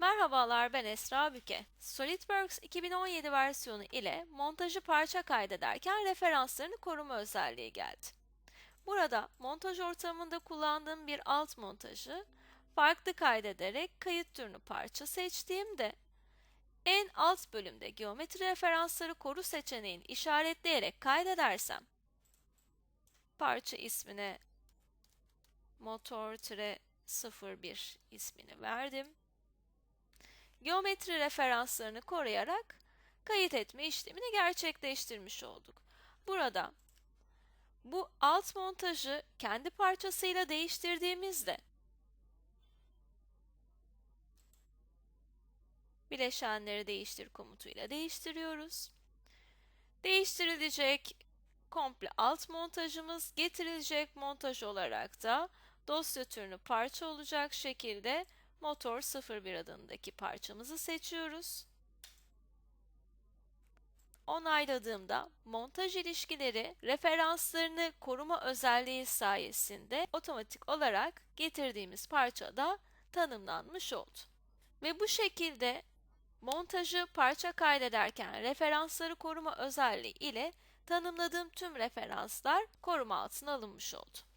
Merhabalar ben Esra Büke. SolidWorks 2017 versiyonu ile montajı parça kaydederken referanslarını koruma özelliği geldi. Burada montaj ortamında kullandığım bir alt montajı farklı kaydederek kayıt türünü parça seçtiğimde en alt bölümde geometri referansları koru seçeneğini işaretleyerek kaydedersem parça ismine motor-01 ismini verdim geometri referanslarını koruyarak kayıt etme işlemini gerçekleştirmiş olduk. Burada bu alt montajı kendi parçasıyla değiştirdiğimizde bileşenleri değiştir komutuyla değiştiriyoruz. Değiştirilecek komple alt montajımız getirilecek montaj olarak da dosya türünü parça olacak şekilde motor 01 adındaki parçamızı seçiyoruz. Onayladığımda montaj ilişkileri referanslarını koruma özelliği sayesinde otomatik olarak getirdiğimiz parçada tanımlanmış oldu. Ve bu şekilde montajı parça kaydederken referansları koruma özelliği ile tanımladığım tüm referanslar koruma altına alınmış oldu.